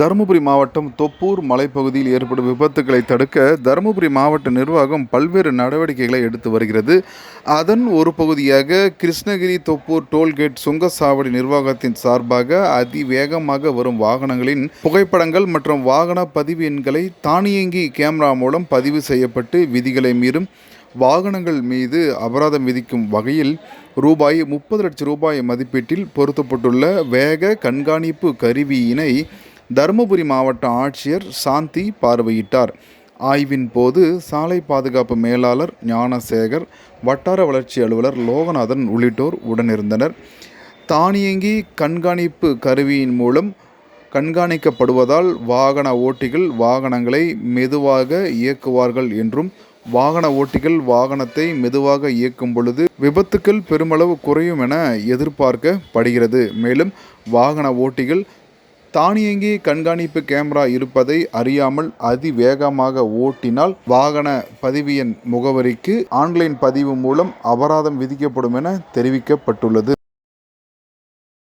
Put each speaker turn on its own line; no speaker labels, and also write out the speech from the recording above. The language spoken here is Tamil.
தருமபுரி மாவட்டம் தொப்பூர் மலைப்பகுதியில் ஏற்படும் விபத்துக்களை தடுக்க தருமபுரி மாவட்ட நிர்வாகம் பல்வேறு நடவடிக்கைகளை எடுத்து வருகிறது. அதன் ஒரு பகுதியாக கிருஷ்ணகிரி தொப்பூர் டோல்கேட் சுங்கச்சாவடி நிர்வாகத்தின் சார்பாக அதிவேகமாக வரும் வாகனங்களின் புகைப்படங்கள் மற்றும் வாகன பதிவு எண்களை தானியங்கி கேமரா மூலம் பதிவு செய்யப்பட்டு விதிகளை மீறும் வாகனங்கள் மீது அபராதம் விதிக்கும் வகையில் ரூபாய் முப்பது லட்சம் ரூபாய் மதிப்பீட்டில் பொருத்தப்பட்டுள்ள வேக கண்காணிப்பு கருவியினை தருமபுரி மாவட்ட ஆட்சியர் சாந்தி பார்வையிட்டார். ஆய்வின் போது சாலை பாதுகாப்பு மேலாளர் ஞானசேகர் வட்டார வளர்ச்சி அலுவலர் லோகநாதன் உள்ளிட்டோர் உடனிருந்தனர். தானியங்கி கண்காணிப்பு கருவியின் மூலம் கண்காணிக்கப்படுவதால் வாகன ஓட்டிகள் வாகனங்களை மெதுவாக இயக்குவார்கள் என்றும் வாகன ஓட்டிகள் வாகனத்தை மெதுவாக இயக்கும் பொழுது விபத்துக்கள் பெருமளவு குறையும் என எதிர்பார்க்கப்படுகிறது. மேலும் வாகன ஓட்டிகள் தானியங்கி கண்காணிப்பு கேமரா இருப்பதை அறியாமல் அதிவேகமாக ஓட்டினால் வாகன பதிவு எண் முகவரிக்கு ஆன்லைன் பதிவு மூலம் அபராதம் விதிக்கப்படும் என தெரிவிக்கப்பட்டுள்ளது.